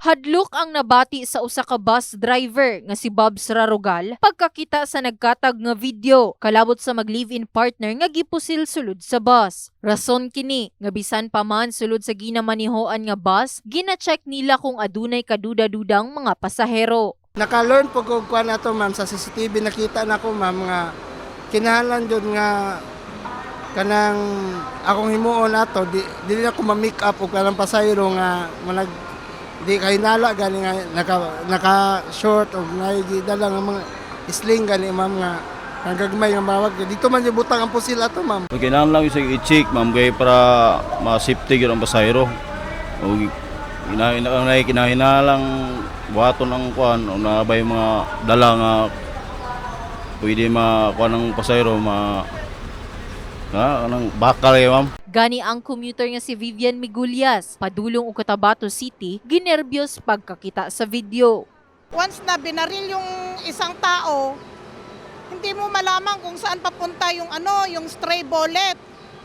Hadlok ang nabati sa usa ka bus driver nga si Bobs Rarogal pagkakita sa nagkatag nga video kalabot sa mag-live-in partner nga gipusil sulod sa bus. Rason kini nga bisan pa man sulod sa ginamanihoan nga bus, gina-check nila kung adunay kaduda-dudang mga pasahero. Naka-learn po ko kuan ato ma'am sa CCTV nakita na ko ma'am nga kinahanglan jud nga kanang akong himuon ato di dili na ko ma-make up og kanang pasayro nga manag di kay nala gani nga naka naka short og naigidala nga mga sling gani ma'am nga ang gagmay nga mawag dito man yung butang ang pusil ato ma'am Kailangan lang isa i-check, ma'am, kay para ma-safety yun ang pasahero. O kinahina kinahinalang buhaton ang kuan o nabay mga dala nga pwede makuha ng pasahero ma na anong bakal eh, ma'am. Gani ang commuter nga si Vivian Migulias, padulong og Cotabato City, ginerbyos pagkakita sa video. once na binaril yung isang tao, hindi mo malaman kung saan papunta yung ano, yung stray bullet.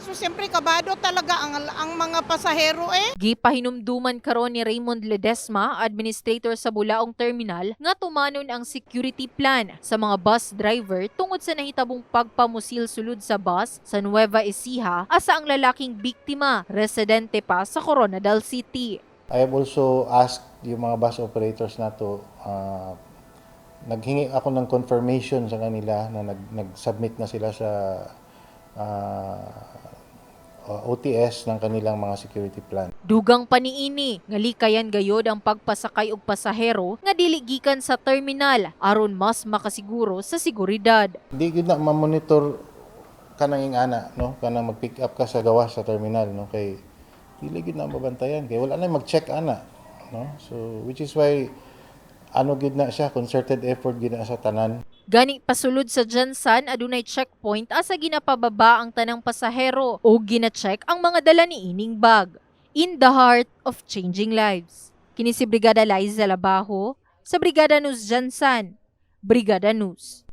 So siyempre kabado talaga ang, ang mga pasahero eh. Gipahinumduman karon ni Raymond Ledesma, administrator sa Bulaong Terminal, nga tumanon ang security plan sa mga bus driver tungod sa nahitabong pagpamusil sulod sa bus sa Nueva Ecija asa ang lalaking biktima, residente pa sa Coronadal City. I have also asked yung mga bus operators na to, ah, naghingi ako ng confirmation sa kanila na nag, nag-submit na sila sa ah, OTS ng kanilang mga security plan. Dugang paniini nga likayan gayod ang pagpasakay og pasahero nga dili gikan sa terminal aron mas makasiguro sa seguridad. Hindi gud na ma-monitor kanang ana, no? Kanang mag-pick up ka sa gawas sa terminal, no? Kay dili gud na mabantayan kay wala na mag-check ana, no? So which is why ano gid na siya concerted effort gid na sa tanan Gani pasulod sa Jansan adunay checkpoint asa ginapababa ang tanang pasahero o gina-check ang mga dala ni ining bag. In the heart of changing lives. Kini si Brigada Liza Labajo sa Brigada News Jansan. Brigada News.